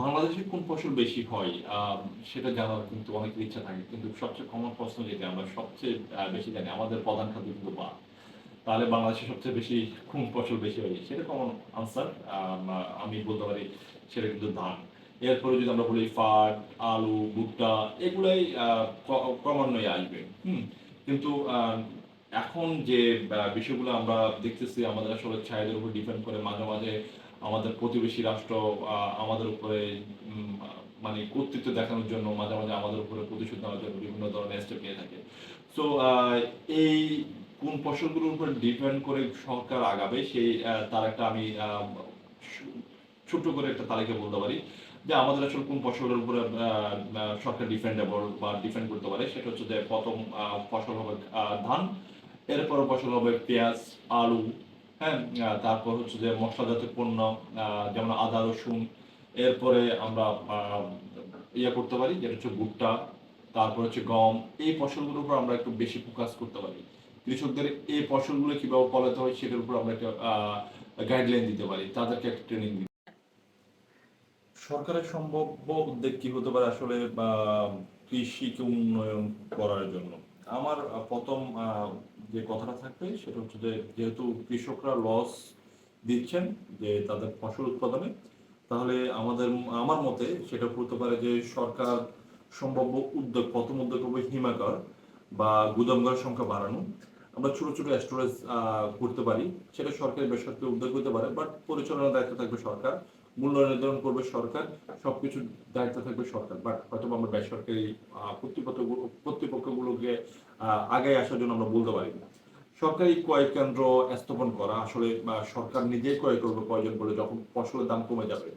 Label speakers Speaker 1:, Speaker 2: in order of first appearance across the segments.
Speaker 1: বাংলাদেশে কোন ফসল বেশি হয় সেটা জানার কিন্তু অনেক ইচ্ছা থাকে। কিন্তু সবচেয়ে কমন প্রশ্ন যেটা, আমরা সবচেয়ে বেশি জানি, আমাদের প্রধান খাদ্য কিন্তু বা তাহলে বাংলাদেশে সবচেয়ে বেশি কোন ফসল বেশি হয়, সেটা কমন আনসার আমি বলতে পারি সেটা কিন্তু ধান। এরপরে যদি আমরা বলি পাট আলু, ভুট্টা, এগুলাই ক্রমান্বয়ে আসবে। হুম, কিন্তু এখন যে বিষয়গুলো আমরা দেখতেছি, আমাদের আসলে চাহিদার উপর ডিপেন্ড করে মাঝে মাঝে আমাদের প্রতিবেশী রাষ্ট্র আমাদের উপরে মানে কর্তৃত্ব দেখানোর জন্য মাঝে মাঝে আমাদের উপরে প্রতিশোধ নেওয়ার জন্য বিভিন্ন ধরনের স্টেপ নিয়ে থাকে। সো এই কোন ফসলগুলোর উপর ডিপেন্ড করে সরকার আগাবে, সেই তার একটা আমি ছোট্ট করে একটা তালিকা বলতে পারি যে আমাদের আসলে কোন ফসলের উপরে সরকার ডিপেন্ডেবল বা ডিপেন্ড করতে পারে, সেটা হচ্ছে যে প্রথম ফসল হবে ধান, এরপর ফসল হবে পেঁয়াজ, আলু হ্যাঁ তারপর হচ্ছে যে মশলাজাত পণ্য যেমন আদা, রসুন, এরপরে আমরা ইয়ে করতে পারি, যেটা হচ্ছে ভুট্টা, তারপর হচ্ছে গম, এই ফসলগুলোর উপর আমরা একটু বেশি ফোকাস করতে পারি। কৃষকদের এই ফসলগুলো কীভাবে ফলাতে হয় সেটার উপর আমরা একটা গাইডলাইন দিতে পারি, তাদেরকে একটা ট্রেনিং দিতে সরকারের সম্ভাব্য উদ্যোগ কি হতে পারে আসলে কৃষিকে উন্নয়ন করার জন্য? আমার প্রথম যে কথাটা থাকবে সেটা হচ্ছে যে যেহেতু কৃষকরা লস দিচ্ছেন যে তাদের ফসল উৎপাদনে, তাহলে আমাদের, আমার মতে সেটা হতে পারে যে সরকার সম্ভাব্য উদ্যোগ, প্রথম উদ্যোগ হবে হিমাগার বা গুদামঘর সংখ্যা বাড়ানো। আমরা ছোট ছোট স্টোরেজ করতে পারি, সেটা সরকারি বেসরকারি উদ্যোগ হতে পারে বাট পরিচালনার দায়িত্ব থাকবে সরকার। মূল্য নির্ধারণ করবে সরকার সবকিছুর দায়িত্ব থাকবে সরকার। বাট হয়তো আমরা বেসরকারি কর্তৃপক্ষ কর্তৃপক্ষগুলোকে আগায় আসার জন্য আমরা বলতে পারি না। সরকারি ক্রয় কেন্দ্র স্থাপন করা, আসলে সরকার নিজেই ক্রয় করবে প্রয়োজন বলে যখন ফসলের দাম কমে যাবে।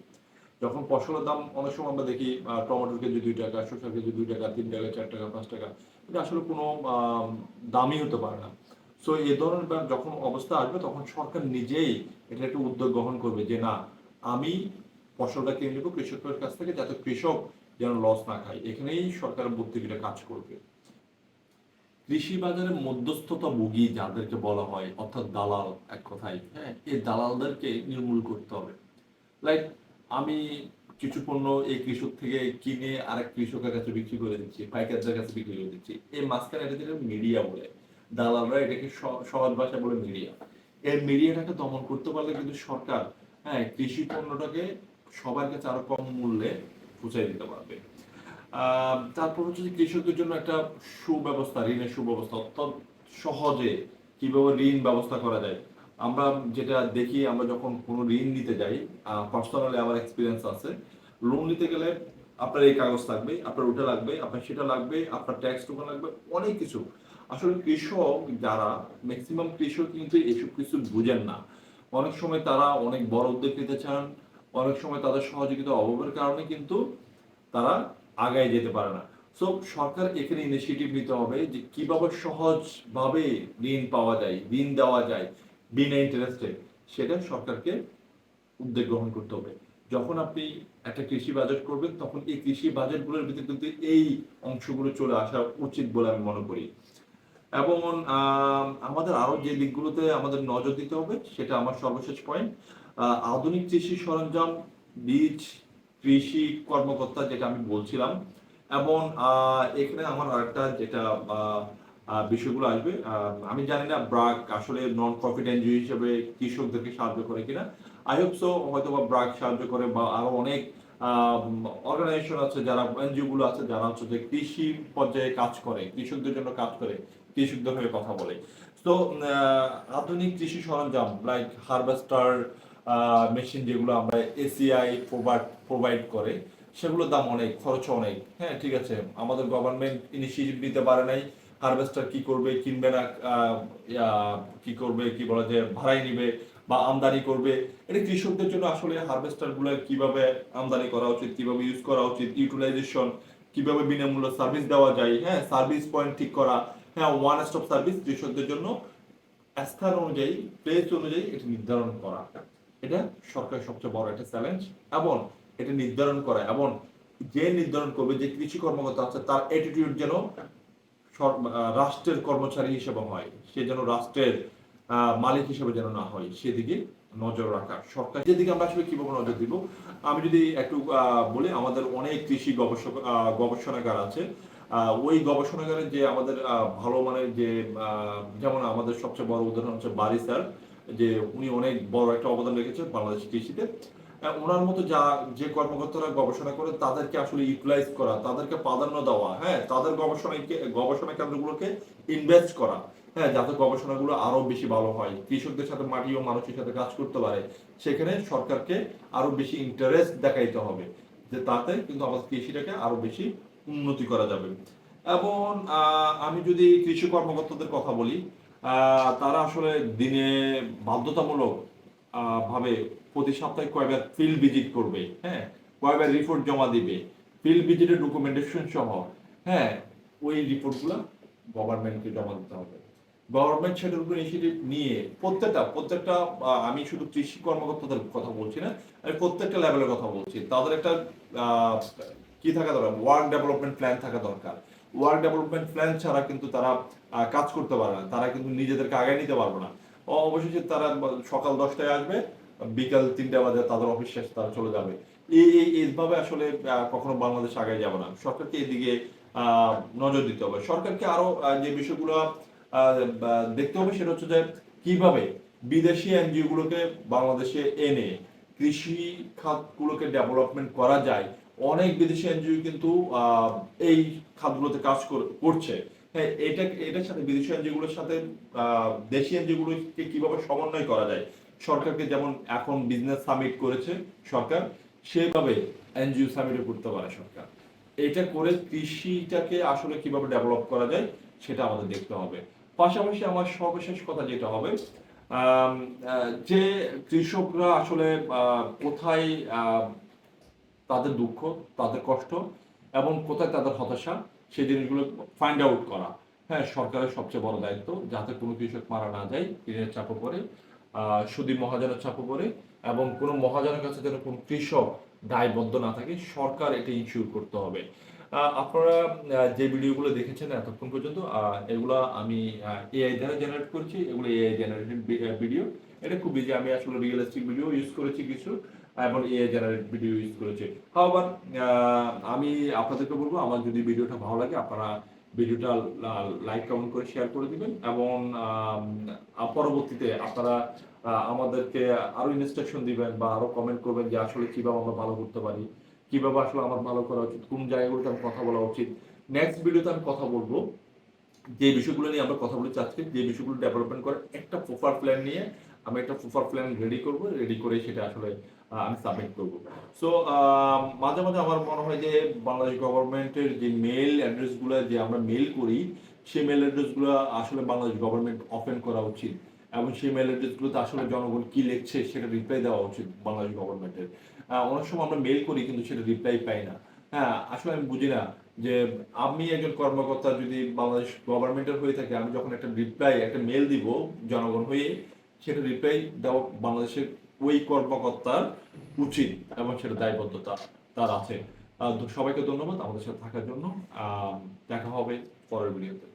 Speaker 1: যখন ফসলের দাম অনেক সময় আমরা দেখি টমেটোর কেজি দুই টাকা, শসার কেজি দুই টাকা, তিন টাকা, চার টাকা, পাঁচ টাকা, এটা আসলে কোনো দামই হতে পারে না। সো এই ধরনের যখন অবস্থা আসবে, তখন সরকার নিজেই এটা একটা উদ্যোগ গ্রহণ করবে যে, না আমি ফসলটা কিনে নেব কৃষকের কাছ থেকে যাতে কৃষক যেন লস না খায়। এখানেই সরকার বুদ্ধিটা কাজ করবে। কৃষি বাজারে মধ্যস্থতা ভুগি যাদেরকে বলা হয়, অর্থাৎ দালাল এক কথায় হ্যাঁ এই দালালদেরকে নির্মূল করতে হবে। লাইক আমি কিছু পণ্য এই কৃষক থেকে কিনে আরেক কৃষকের কাছে বিক্রি করে দিচ্ছি, পাইকারদের কাছে বিক্রি করে দিচ্ছি। এই মাঝখানে এটা যেটা মিডিয়া বলে, দালালরা এটাকে সহজ ভাষা বলে মিডিয়া। এই মিডিয়াটাকে দমন করতে পারলে কিন্তু সরকার হ্যাঁ কৃষি পণ্যটাকে সবার কাছে আরও কম মূল্যে পৌঁছাই দিতে পারবে। তারপর হচ্ছে কৃষকদের জন্য একটা সুব্যবস্থা, ঋণের সুব্যবস্থা অত্যন্ত সহজে কীভাবে ঋণ ব্যবস্থা করা যায়। আমরা যেটা দেখি, আমরা যখন কোনো ঋণ নিতে যাই পার্সোনালি আমার এক্সপিরিয়েন্স আছে। লোন নিতে গেলে আপনার এই কাগজ লাগবে আপনার ওটা লাগবে, আপনার সেটা লাগবে, আপনার ট্যাক্স টোকেন লাগবে, অনেক কিছু। আসলে কৃষক যারা ম্যাক্সিমাম কৃষক কিন্তু এসব কিছু বুঝেন না। অনেক সময় তারা অনেক বড় উদ্যোগ নিতে চান, অনেক সময় তাদের সহযোগিতা অভাবের কারণে কিন্তু তারা আগায় যেতে পারে না। সো সরকার এখানে ইনিশিয়েটিভ নিতে হবে যে কীভাবে সহজভাবে ঋণ পাওয়া যায়, ঋণ দেওয়া যায় বিনা ইন্টারেস্টে সেটা সরকারকে উদ্যোগ গ্রহণ করতে হবে। যখন আপনি একটা কৃষি বাজেট করবেন, তখন এই কৃষি বাজেটগুলোর ভিতরে কিন্তু এই অংশগুলো চলে আসা উচিত বলে আমি মনে করি। এবং আমাদের আরও যে দিকগুলোতে আমাদের নজর দিতে হবে, সেটা আমার সর্বশেষ পয়েন্ট আধুনিক কৃষি সরঞ্জাম, বীজ, কৃষি কর্মকর্তা যেটা আমি বলছিলাম, এবং এখানে আমার আরেকটা যেটা বিষয়গুলো আসবে আমি জানি না ব্রাক আসলে নন প্রফিট এনজিও হিসেবে কৃষকদেরকে সাহায্য করে কিনা আই হোপ সো হয়তো বা ব্রাক সাহায্য করে বা আরও অনেক অর্গানাইজেশন আছে যারা এনজিও গুলো আছে যারা হচ্ছে যে কৃষি পর্যায়ে কাজ করে, কৃষকদের জন্য কাজ করে, কৃষকদের হয়ে কথা বলে। তো আধুনিক কৃষি সরঞ্জাম লাইক হারভেস্টার মেশিন যেগুলো আমরা এসিআই প্রোভাইড প্রোভাইড করে, সেগুলোর দাম অনেক খরচ অনেক। হ্যাঁ ঠিক আছে, আমাদের গভর্নমেন্ট ইনিশিয়েটিভ নিতে পারে নাই হারভেস্টার কি করবে, কিনবে না কি করবে, কি বলা যায় ভাড়াই নিবে বা আমদানি করবে? এটা কৃষকদের জন্য আসলে হারভেস্টারগুলো কীভাবে আমদানি করা উচিত, কীভাবে ইউজ করা উচিত ইউটিলাইজেশন কীভাবে বিনামূল্য সার্ভিস দেওয়া যায়? হ্যাঁ সার্ভিস পয়েন্ট ঠিক করা। হ্যাঁ ওয়ান স্টপ সার্ভিস কৃষকদের জন্য স্থান অনুযায়ী প্লেস অনুযায়ী এটা নির্ধারণ করা। এটা সরকারের সবচেয়ে বড় একটা চ্যালেঞ্জ এবং এটা নির্ধারণ করা এবং যে নির্ধারণ করবে, যে কৃষি কর্মকর্তা আছে, তার অ্যাটিটিউড যেন রাষ্ট্রের কর্মচারী হিসেবে হয়। সে যেন রাষ্ট্রের মালিক হিসেবে যেন না হয়, সেদিকে নজর রাখা সরকার যেদিকে আমরা আসলে কীভাবে নজর দিব? আমি যদি একটু বলি, আমাদের অনেক কৃষি গবেষক গবেষণাগার আছে। ওই গবেষণাগারে যে আমাদের ভালো মানের যে যেমন আমাদের সবচেয়ে বড় উদাহরণ হচ্ছে বারি স্যার, যে উনি অনেক বড় একটা অবদান রেখেছেন বাংলাদেশ কৃষিতে। ওনার মতো যা, যে কর্মকর্তারা গবেষণা করে, তাদেরকে আসলে ইউটিলাইজ করা, তাদেরকে প্রাধান্য দেওয়া হ্যাঁ তাদের গবেষণায় গবেষণা কেন্দ্রগুলোকে ইনভেস্ট করা। হ্যাঁ যাতে গবেষণাগুলো আরও বেশি ভালো হয়, কৃষকদের সাথে মাটি ও মানুষের সাথে কাজ করতে পারে। সেখানে সরকারকে আরও বেশি ইন্টারেস্ট দেখাইতে হবে, যে তাতে কিন্তু আমাদের কৃষিটাকে আরও বেশি উন্নতি করা যাবে। এবং আমি যদি কৃষি কর্মকর্তাদের কথা বলি তারা আসলে দিনে বাধ্যতামূলক ভাবে প্রতি সপ্তাহে কয়বার ফিল্ড ভিজিট করবে হ্যাঁ? কয়বার রিপোর্ট জমা দিবে ফিল্ড ভিজিটের ডকুমেন্টেশন সহ হ্যাঁ? ওই রিপোর্টগুলো গভর্নমেন্টকে জমা দিতে হবে। গভর্নমেন্ট সেটার উপর ইনিশিয়েটিভ নিয়ে প্রত্যেকটা প্রত্যেকটা আমি শুধু কৃষি কর্মকর্তাদের কথা বলছি না, আমি প্রত্যেকটা লেভেলের কথা বলছি। তাদের একটা কি থাকা দরকার? ওয়ার্ক ডেভেলপমেন্ট প্ল্যান থাকা দরকার। ওয়ার্ক ডেভেলপমেন্ট প্ল্যান ছাড়া কিন্তু তারা কাজ করতে পারে না। তারা কিন্তু নিজেদেরকে আগায় নিতে পারবে না। অবশেষে তারা সকাল দশটায় আসবে, বিকাল তিনটা বাজে তাদের অফিস শেষ তারা চলে যাবে। এই এই এইভাবে আসলে কখনো বাংলাদেশ আগে যাবে না। সরকারকে এদিকে নজর দিতে হবে। সরকারকে আরও যে বিষয়গুলো দেখতে হবে সেটা হচ্ছে যে কীভাবে বিদেশি এনজিও গুলোকে বাংলাদেশে এনে কৃষি খাতগুলোকে ডেভেলপমেন্ট করা যায়। অনেক বিদেশি এনজিও কিন্তু এই খাতগুলোতে কাজ করছে। হ্যাঁ এটা, এটার সাথে বিদেশি এনজিও গুলোর সাথে দেশি এনজিও গুলোকে কীভাবে সমন্বয় করা যায়? সরকারকে যেমন এখন বিজনেস সামিট করেছে সরকার, সেভাবে এনজিও সামিটও করতে পারে সরকার। এটা করে কৃষিটাকে আসলে কীভাবে ডেভেলপ করা যায়, সেটা আমাদের দেখতে হবে। পাশাপাশি আমার সর্বশেষ কথা যেটা হবে যে কৃষকরা আসলে কোথায় তাদের দুঃখ তাদের কষ্ট এবং কোথায় তাদের হতাশা সেই জিনিসগুলো ফাইন্ড আউট করা। হ্যাঁ সরকারের সবচেয়ে বড় দায়িত্ব যাতে কোনো কৃষক মারা না যায় ঋণের চাপে পড়ে আহ, সুদী মহাজনের চাপে পড়ে এবং কোনো মহাজনের কাছে যেন কোনো কৃষক দায়বদ্ধ না থাকে সরকার এটা ইনশিওর করতে হবে। আপনারা যে ভিডিওগুলো দেখেছেন এতক্ষণ পর্যন্ত এগুলা আমি এআই দ্বারা জেনারেট করছি, এগুলো এআই জেনারেটেড ভিডিও এটা খুব ইজি আমি আসলে রিয়েলিস্টিক ভিডিও ইউজ করেছি কিছু, এবং এআই জেনারেট ভিডিও ইউজ করেছি। আবার আমি আপনাদেরকে বলব, আমার যদি ভিডিওটা ভালো লাগে, আপনারা ভিডিওটা লাইক কমেন্ট করে শেয়ার করে দিবেন, এবং পরবর্তীতে আপনারা আমাদেরকে আরও ইনস্ট্রাকশন দিবেন বা আরও কমেন্ট করবেন যে আসলে কীভাবে আমরা ভালো করতে পারি। কীভাবে আসলে আমার ভালো করা উচিত, কোন জায়গাগুলোতে আমি কথা বলা উচিত। নেক্সট ভিডিওতে আমি কথা বলব। যে বিষয়গুলো নিয়ে আমরা কথা বলেছি আজকে, যে বিষয়গুলো ডেভেলপমেন্ট করে একটা প্রপার প্ল্যান নিয়ে আমি একটা প্রপার প্ল্যান রেডি করব রেডি করে সেটা আসলে আমি সাবমিট করব। সো মাঝে মাঝে আমার মনে হয় যে বাংলাদেশ গভর্নমেন্টের যে মেল অ্যাড্রেসগুলো যে আমরা মেল করি, সেই মেল অ্যাড্রেসগুলো আসলে বাংলাদেশ গভর্নমেন্ট ওপেন করা উচিত। এবং সেই মেল অ্যাড্রেসগুলোতে আসলে জনগণ কি লিখছে, সেটা রিপ্লাই দেওয়া উচিত বাংলাদেশ গভর্নমেন্টের অনেক সময় আমরা মেল করি কিন্তু সেটা রিপ্লাই পাই না। হ্যাঁ আসলে আমি বুঝি না যে আমি একজন কর্মকর্তা যদি বাংলাদেশ গভর্নমেন্টের হয়ে থাকে, আমি যখন একটা রিপ্লাই একটা মেল দিব জনগণ হয়ে, সেটা রিপ্লাই দেওয়া বাংলাদেশের ওই কর্মকর্তার উচিত এবং সেটা দায়বদ্ধতা তার আছে। সবাইকে ধন্যবাদ আমাদের সাথে থাকার জন্য। দেখা হবে পরের ভিডিওতে